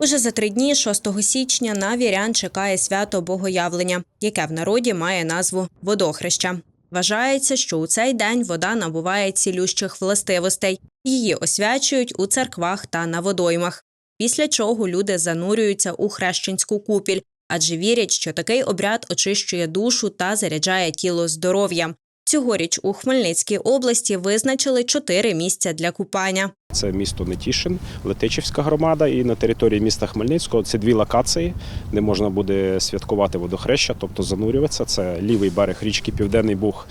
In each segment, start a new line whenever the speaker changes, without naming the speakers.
Уже за три дні, 6 січня, на вірян чекає свято Богоявлення, яке в народі має назву водохреща. Вважається, що у цей день вода набуває цілющих властивостей. Її освячують у церквах та на водоймах. Після чого люди занурюються у хрещенську купіль, адже вірять, що такий обряд очищує душу та заряджає тіло здоров'ям. Цьогоріч у Хмельницькій області визначили чотири місця для купання.
Це місто Нетішин, Летичівська громада, і на території міста Хмельницького це дві локації, де можна буде святкувати водохреща, тобто занурюватися. Це лівий берег річки Південний Буг,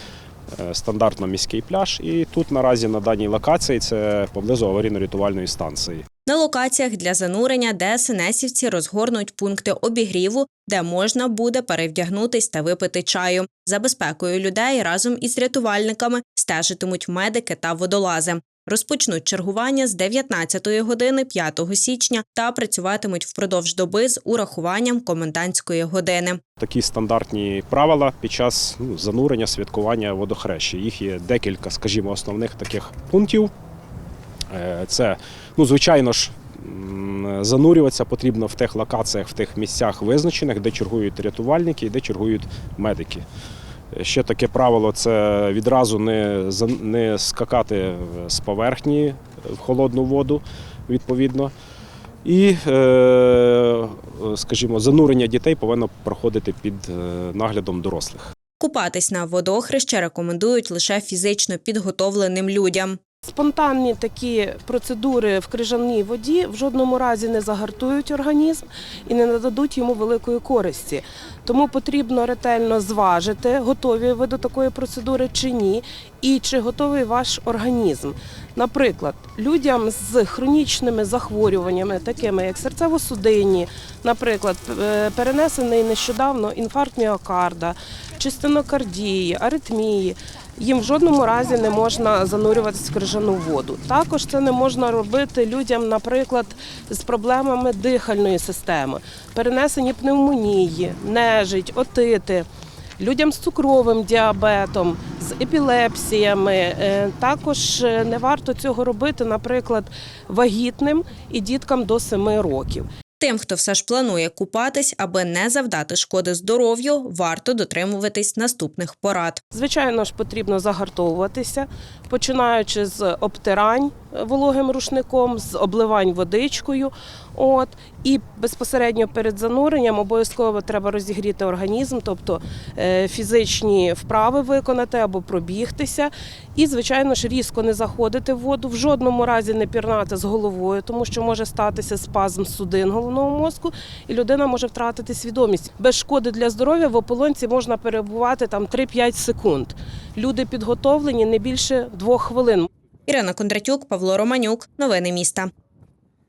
е, стандартно міський пляж. І тут наразі на даній локації це поблизу аварійно-рятувальної станції.
На локаціях для занурення ДСНСівці розгорнуть пункти обігріву, де можна буде перевдягнутись та випити чаю. За безпекою людей разом із рятувальниками стежитимуть медики та водолази. Розпочнуть чергування з 19 години 5 січня та працюватимуть впродовж доби з урахуванням комендантської години.
Такі стандартні правила під час ну, занурення, святкування водохреща. Їх є декілька, скажімо, основних таких пунктів. Е, Це, ну, звичайно ж, занурюватися потрібно в тих локаціях, в тих місцях визначених, де чергують рятувальники і де чергують медики. Е, Ще таке правило це відразу не, не скакати з поверхні в холодну воду, відповідно. І, е, скажімо, занурення дітей повинно проходити під е, наглядом дорослих.
Купатись на водохреще рекомендують лише фізично підготовленим людям.
Спонтанні такі процедури в крижаній воді в жодному разі не загартують організм і не нададуть йому великої користі. Тому потрібно ретельно зважити, готові ви до такої процедури чи ні, і чи готовий ваш організм. Наприклад, людям з хронічними захворюваннями, такими як серцево-судинні, наприклад, е, перенесений нещодавно інфаркт міокарда, чи стенокардії, аритмії. Їм в жодному разі не можна занурюватися в крижану воду. Також це не можна робити людям, наприклад, з проблемами дихальної системи, перенесені пневмонії, нежить, отити. Людям з цукровим діабетом, з епілепсіями. Е, Також е, не варто цього робити, наприклад, вагітним і діткам до 7 років.
Тим, хто все ж планує купатись, аби не завдати шкоди здоров'ю, варто дотримуватись наступних порад.
Звичайно ж, потрібно загартовуватися, починаючи з обтирань вологим рушником, з обливань водичкою. От і безпосередньо перед зануренням обов'язково треба розігріти організм, тобто е, фізичні вправи виконати або пробігтися. І, звичайно ж, різко не заходити в воду, в жодному разі не пірнати з головою, тому що може статися спазм судин головного мозку, і людина може втратити свідомість. Без шкоди для здоров'я в ополонці можна перебувати там 3-5 секунд. Люди підготовлені не більше двох хвилин.
Ірина Кондратюк, Павло Романюк. Новини міста.